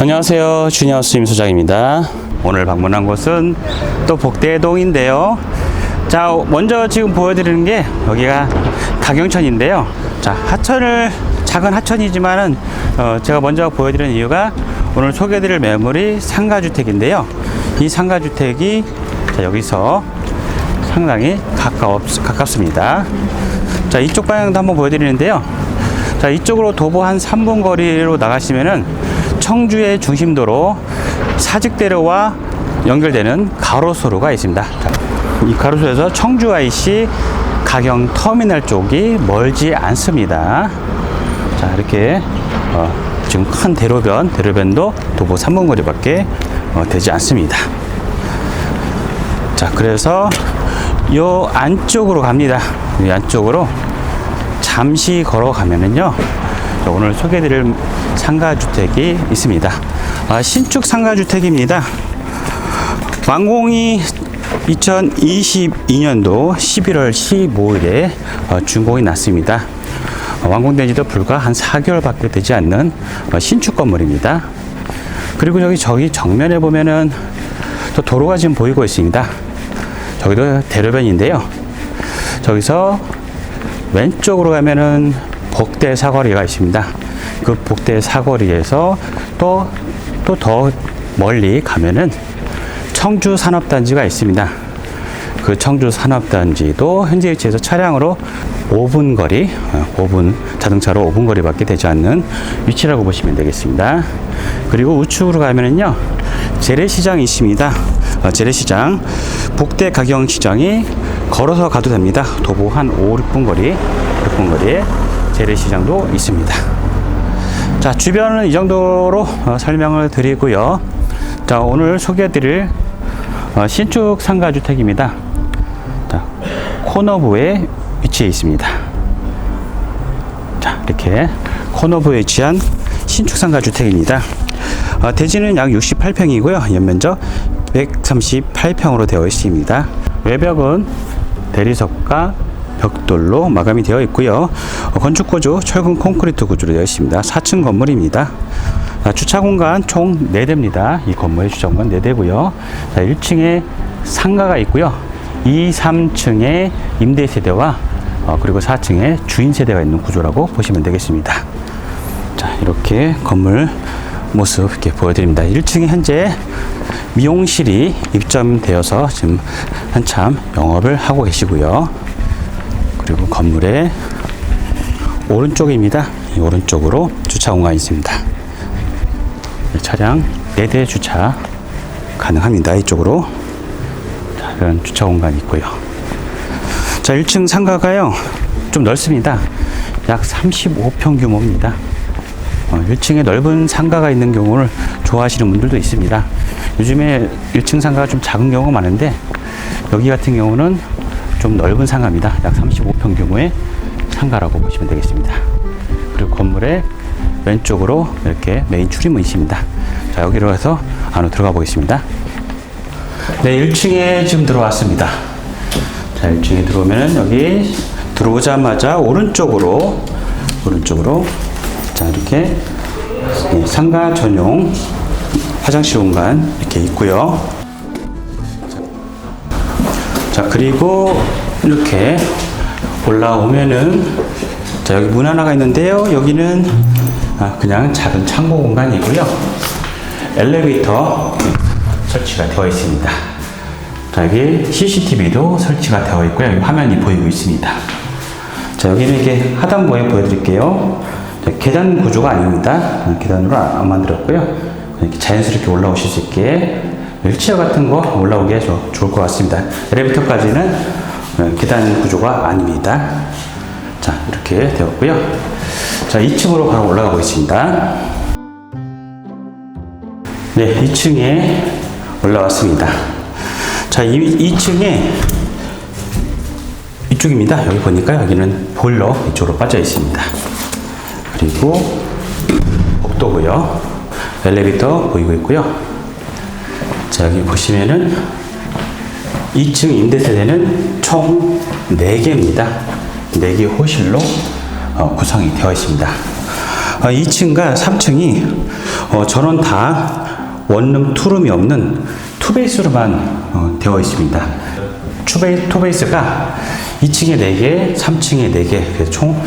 안녕하세요. 주니어스 임 소장입니다. 오늘 방문한 곳은 또 복대동인데요. 자, 먼저 지금 보여드리는 게 여기가 가경천인데요. 자, 하천을 작은 하천이지만은 어, 제가 먼저 보여드리는 이유가 오늘 소개드릴 매물이 상가주택인데요. 이 상가주택이 자, 여기서 상당히 가까웠, 가깝습니다. 자, 이쪽 방향도 한번 보여드리는데요. 자, 이쪽으로 도보 한 3분 거리로 나가시면은 청주의 중심도로 사직대로와 연결되는 가로수로가 있습니다. 자, 이 가로수에서 청주 IC 가경 터미널 쪽이 멀지 않습니다. 자, 이렇게 어, 지금 큰 대로변, 대로변도 도보 3분 거리밖에 어, 되지 않습니다. 자, 그래서 요 안쪽으로 갑니다. 이 안쪽으로 잠시 걸어가면은요, 자, 오늘 소개드릴 상가주택이 있습니다. 아, 신축 상가주택입니다. 완공이 2022년도 11월 15일에 어, 준공이 났습니다. 어, 완공된 지도 불과 한 4개월밖에 되지 않는 어, 신축 건물입니다. 그리고 여기 저기 정면에 보면은 또 도로가 지금 보이고 있습니다. 저기도 대로변인데요. 저기서 왼쪽으로 가면은 복대 사거리가 있습니다. 그 복대 사거리에서 또 또 더 멀리 가면은 청주 산업단지가 있습니다. 그 청주 산업단지도 현재 위치에서 차량으로 5분 거리, 어, 5분 자동차로 5분 거리밖에 되지 않는 위치라고 보시면 되겠습니다. 그리고 우측으로 가면은요 재래시장이 있습니다. 어, 재래시장, 북대 가경시장이 걸어서 가도 됩니다. 도보 한 5, 6분 거리, 6분 거리에 재래시장도 있습니다. 자, 주변은 이 정도로 어, 설명을 드리고요. 자, 오늘 소개해드릴 어, 신축 상가주택입니다. 자, 코너부에 위치해 있습니다. 자, 이렇게 코너부에 위치한 신축 상가주택입니다. 어, 대지는 약 68평이고요. 연면적 138평으로 되어 있습니다. 외벽은 대리석과 벽돌로 마감이 되어 있고요. 어, 건축 구조 철근 콘크리트 구조로 되어 있습니다. 4층 건물입니다. 자, 주차 공간 총 4대입니다. 이 건물의 주차 공간 4대고요. 자, 1층에 상가가 있고요. 2, 3층에 임대 세대와 어, 그리고 4층에 주인 세대가 있는 구조라고 보시면 되겠습니다. 자, 이렇게 건물 모습 이렇게 보여드립니다. 1층에 현재 미용실이 입점되어서 지금 한참 영업을 하고 계시고요. 그리고 건물의 오른쪽입니다. 이 오른쪽으로 주차 공간이 있습니다. 차량 4대 주차 가능합니다. 이쪽으로. 자, 이런 주차 공간이 있고요. 자, 1층 상가가요. 좀 넓습니다. 약 35평 규모입니다. 어, 1층에 넓은 상가가 있는 경우를 좋아하시는 분들도 있습니다. 요즘에 1층 상가가 좀 작은 경우가 많은데 여기 같은 경우는 좀 넓은 상가입니다. 약 35평 규모의 상가라고 보시면 되겠습니다. 그리고 건물의 왼쪽으로 이렇게 메인 출입문이 있습니다. 자, 여기로 해서 안으로 들어가 보겠습니다. 네, 1층에 지금 들어왔습니다. 자, 1층에 들어오면은 여기 들어오자마자 오른쪽으로 오른쪽으로 자, 이렇게 예, 상가 전용 화장실 공간 이렇게 있고요. 자, 그리고 이렇게 올라오면은 자, 여기 문 하나가 있는데요. 여기는 아, 그냥 작은 창고 공간이고요. 엘리베이터 설치가 되어 있습니다. 자, 여기 CCTV도 설치가 되어 있고요. 여기 화면이 보이고 있습니다. 자, 여기는 이게 하단부에 보여드릴게요. 자, 계단 구조가 아닙니다. 어, 계단으로 안 만들었고요. 이렇게 자연스럽게 올라오실 수 있게 휠체어 같은 거 올라오기에 조- 좋을 것 같습니다. 엘리베이터까지는 어, 계단 구조가 아닙니다. 자, 이렇게 되었고요. 자, 2층으로 바로 올라가 보겠습니다. 네, 2층에 올라왔습니다. 자, 이, 2층에 이쪽입니다. 여기 보니까 여기는 보일러 이쪽으로 빠져 있습니다. 그리고 복도고요. 엘리베이터 보이고 있고요. 자, 여기 보시면은 2층 임대 세대는 총 4개입니다. 4개 호실로 어, 구성이 되어 있습니다. 아, 2층과 3층이 어, 전원 다 원룸, 투룸이 없는 투베이스로만 어, 되어 있습니다. 투베이, 투베이스가 2층에 4개, 3층에 4개, 그래서 총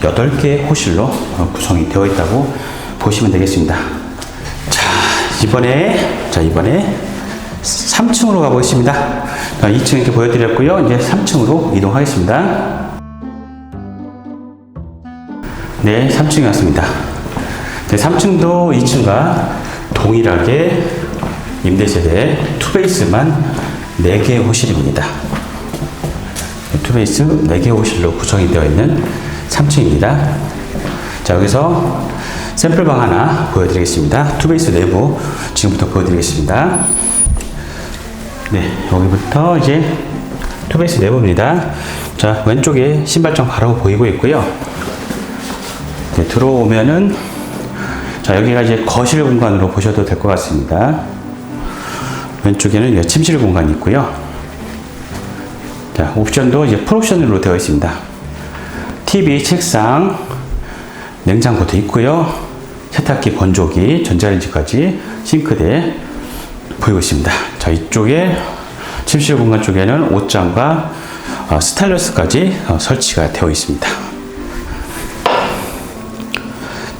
8개의 호실로 어, 구성이 되어 있다고 보시면 되겠습니다. 자, 이번에, 자, 이번에 3층으로 가보겠습니다. 자, 2층 이렇게 보여드렸고요. 이제 3층으로 이동하겠습니다. 네, 3층에 왔습니다. 네, 3층도 2층과 동일하게 임대세대 투베이스만 4개의 호실입니다. 네, 투베이스 4개 호실로 구성이 되어 있는 3층입니다. 자, 여기서 샘플방 하나 보여드리겠습니다. 투베이스 내부 지금부터 보여드리겠습니다. 네, 여기부터 이제 투베이스 내부입니다. 자, 왼쪽에 신발장 바로 보이고 있고요. 네, 들어오면은 자 여기가 이제 거실 공간으로 보셔도 될 것 같습니다. 왼쪽에는 침실 공간이 있고요. 자 옵션도 이제 풀옵션으로 되어 있습니다. TV, 책상, 냉장고도 있고요. 세탁기, 건조기, 전자레인지까지 싱크대 보이고 있습니다. 자 이쪽에 침실 공간 쪽에는 옷장과 어, 스타일러스까지 어, 설치가 되어 있습니다.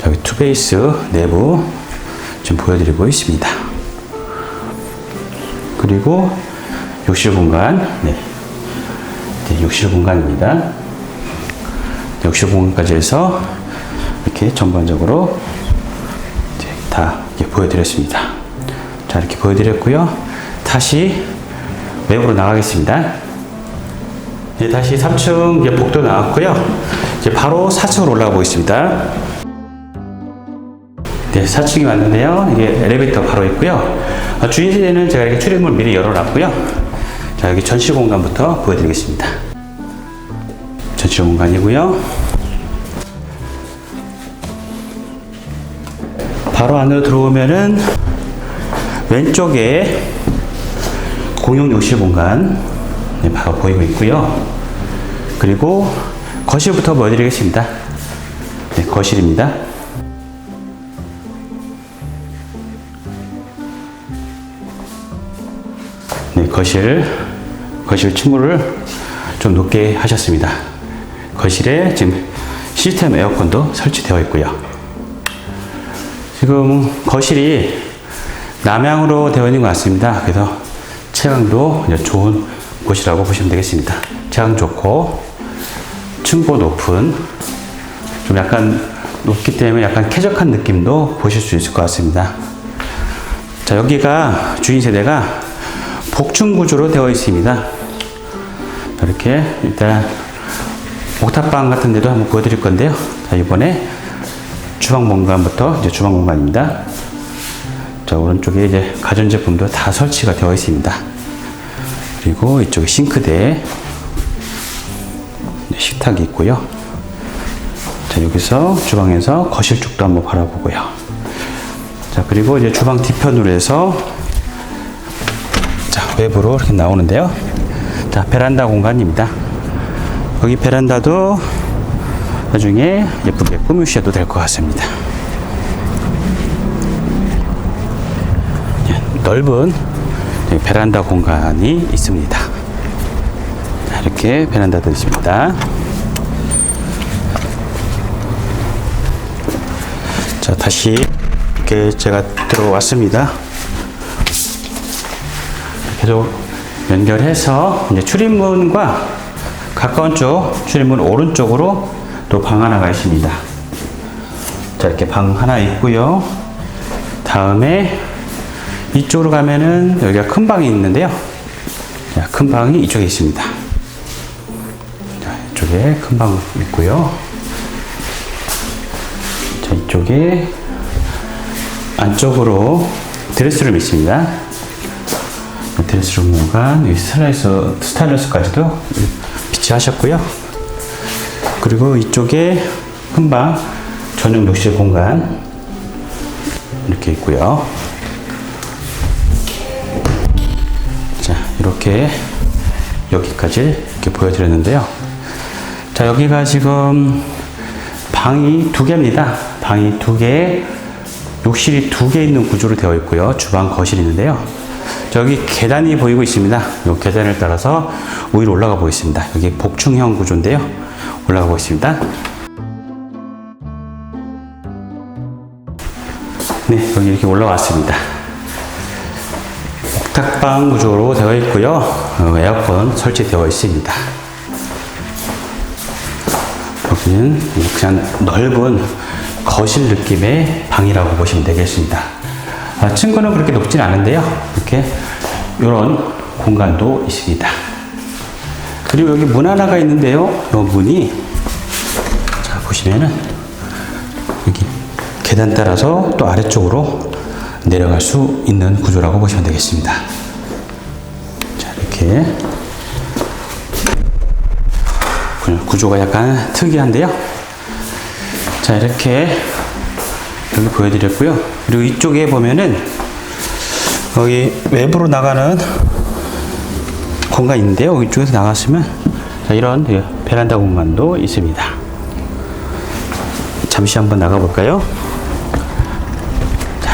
여기 투베이스 내부 지금 보여드리고 있습니다. 그리고 욕실 공간, 네. 네, 욕실 공간입니다. 욕실 공간까지 해서 이렇게 전반적으로 다 이렇게 보여드렸습니다. 자, 이렇게 보여드렸고요. 다시 외부로 나가겠습니다. 네, 다시 3층 이제 복도 나왔고요. 이제 바로 4층으로 올라가 보겠습니다. 네, 4층이 왔는데요. 이게 엘리베이터 바로 있고요. 어, 주인실에는 제가 이렇게 출입문 미리 열어놨고요. 자, 여기 전시 공간부터 보여드리겠습니다. 전시 공간이고요. 바로 안으로 들어오면은 왼쪽에 공용 욕실 공간 네, 바로 보이고 있고요. 그리고 거실부터 보여드리겠습니다. 네, 거실입니다. 네, 거실, 거실 층고를 좀 높게 하셨습니다. 거실에 지금 시스템 에어컨도 설치되어 있고요. 지금 거실이 남향으로 되어 있는 것 같습니다. 그래서 채광도 좋은 곳이라고 보시면 되겠습니다. 채광 좋고, 층고 높은, 좀 약간 높기 때문에 약간 쾌적한 느낌도 보실 수 있을 것 같습니다. 자, 여기가 주인 세대가 복층 구조로 되어 있습니다. 이렇게 일단 옥탑방 같은 데도 한번 보여드릴 건데요. 자, 이번에 주방 공간부터 이제 주방 공간입니다. 자, 오른쪽에 이제 가전제품도 다 설치가 되어 있습니다. 그리고 이쪽에 싱크대, 네, 식탁이 있고요. 자, 여기서 주방에서 거실 쪽도 한번 바라보고요. 자, 그리고 이제 주방 뒤편으로 해서 자, 외부로 이렇게 나오는데요. 자, 베란다 공간입니다. 여기 베란다도 나중에 예쁘게 꾸미셔도 될 것 같습니다. 넓은 네, 베란다 공간이 있습니다. 자, 이렇게 베란다도 있습니다. 자, 다시 이렇게 제가 들어왔습니다. 계속 연결해서 이제 출입문과 가까운 쪽 출입문 오른쪽으로 또 방 하나가 있습니다. 자, 이렇게 방 하나 있고요. 다음에 이쪽으로 가면은 여기가 큰 방이 있는데요. 자, 큰 방이 이쪽에 있습니다. 자, 이쪽에 큰 방 있고요. 자, 이쪽에 안쪽으로 드레스룸이 있습니다. 드레스룸 공간, 스타일러스, 스타일러스까지도 비치하셨고요. 그리고 이쪽에 큰 방 전용 욕실 공간 이렇게 있고요. 이렇게 여기까지 이렇게 보여드렸는데요. 자, 여기가 지금 방이 두 개입니다. 방이 두 개, 욕실이 두 개 있는 구조로 되어 있고요. 주방, 거실이 있는데요. 저기 계단이 보이고 있습니다. 이 계단을 따라서 위로 올라가 보겠습니다. 여기 복층형 구조인데요. 올라가 보겠습니다. 네, 여기 이렇게 올라왔습니다. 옥탑방 구조로 되어 있고요. 어, 에어컨 설치되어 있습니다. 여기는 그냥 넓은 거실 느낌의 방이라고 보시면 되겠습니다. 아, 층고는 그렇게 높진 않은데요. 이렇게 이런 공간도 있습니다. 그리고 여기 문 하나가 있는데요. 이 문이 자 보시면은 여기 계단 따라서 또 아래쪽으로 내려갈 수 있는 구조라고 보시면 되겠습니다. 자 이렇게 구조가 약간 특이한데요. 자, 이렇게 여기 보여드렸고요. 그리고 이쪽에 보면은 여기 외부로 나가는 공간이 있는데요. 이쪽에서 나갔으면 자, 이런 베란다 공간도 있습니다. 잠시 한번 나가 볼까요? 자,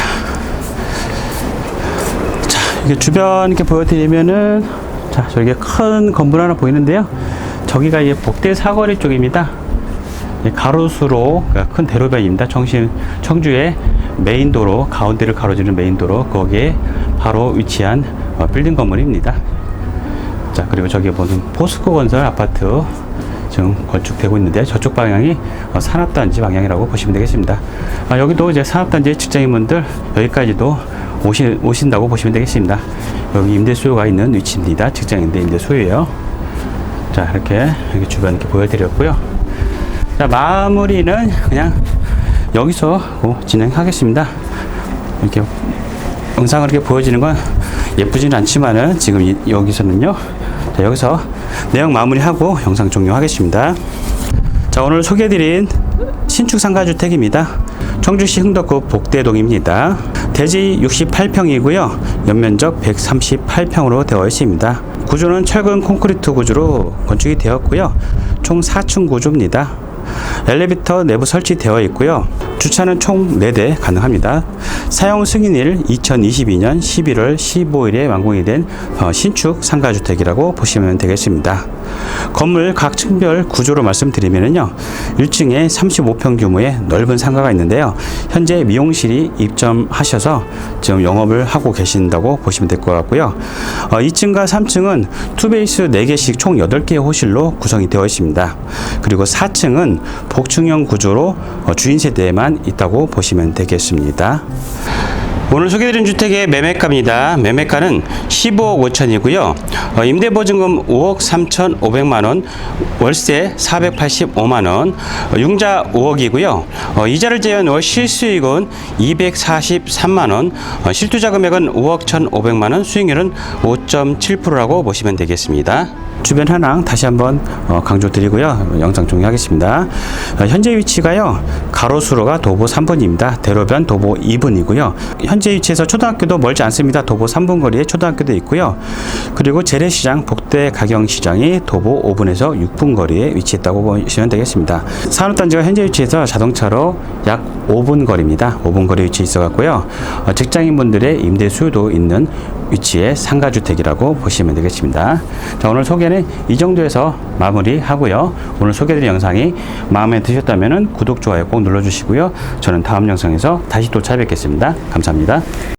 자, 이렇게 주변 이렇게 보여드리면은 자, 저기 큰 건물 하나 보이는데요. 저기가 이제 복대 사거리 쪽입니다. 예, 가로수로 그러니까 큰 대로변입니다. 청신 청주의 메인 도로 가운데를 가로지르는 메인 도로 거기에 바로 위치한 어, 빌딩 건물입니다. 자 그리고 저기 보는 포스코 건설 아파트 지금 건축되고 있는데 저쪽 방향이 어, 산업단지 방향이라고 보시면 되겠습니다. 아, 여기도 이제 산업단지 직장인분들 여기까지도 오시, 오신다고 보시면 되겠습니다. 여기 임대 수요가 있는 위치입니다. 직장인들 임대 수요예요. 자 이렇게 여기 주변 이렇게 보여드렸고요. 자 마무리는 그냥 여기서 뭐 진행하겠습니다. 이렇게 영상을 이렇게 보여지는 건 예쁘지는 않지만은 지금 이, 여기서는요. 자, 여기서 내용 마무리하고 영상 종료하겠습니다. 자 오늘 소개해드린 신축 상가주택입니다. 청주시 흥덕구 복대동입니다. 대지 68평이고요. 연면적 138평으로 되어 있습니다. 구조는 철근 콘크리트 구조로 건축이 되었고요. 총 4층 구조입니다. 엘리베이터 내부 설치되어 있고요. 주차는 총 4대 가능합니다. 사용 승인일 2022년 11월 15일에 완공이 된 어, 신축 상가주택이라고 보시면 되겠습니다. 건물 각 층별 구조로 말씀드리면요. 1층에 35평 규모의 넓은 상가가 있는데요. 현재 미용실이 입점하셔서 지금 영업을 하고 계신다고 보시면 될 것 같고요. 어, 2층과 3층은 투베이스 4개씩 총 8개의 호실로 구성이 되어 있습니다. 그리고 4층은 복층형 구조로 어, 주인 세대에만 있다고 보시면 되겠습니다. 오늘 소개드린 주택의 매매가입니다. 매매가는 15억 5천이고요. 어, 임대보증금 5억 3천 5백만 원, 월세 485만 원, 어, 융자 5억이고요. 어, 이자를 제외한 월 실수익은 243만 원, 어, 실투자 금액은 5억 1,500만 원, 수익률은 5.7%라고 보시면 되겠습니다. 주변 현황 다시 한번 어, 강조드리고요. 영상 종료하겠습니다. 어, 현재 위치가요. 가로수로가 도보 3분입니다. 대로변 도보 2분이고요. 현재 위치에서 초등학교도 멀지 않습니다. 도보 3분 거리에 초등학교도 있고요. 그리고 재래시장, 복대 가경시장이 도보 5분에서 6분 거리에 위치했다고 보시면 되겠습니다. 산업단지가 현재 위치에서 자동차로 약 5분 거리입니다. 5분 거리 위치에 있어 갖고요. 어, 직장인분들의 임대 수요도 있는 위치의 상가주택이라고 보시면 되겠습니다. 자, 오늘 소개는 이 정도에서 마무리 하고요. 오늘 소개드린 영상이 마음에 드셨다면 구독, 좋아요 꼭 눌러주시고요. 저는 다음 영상에서 다시 또 찾아뵙겠습니다. 감사합니다.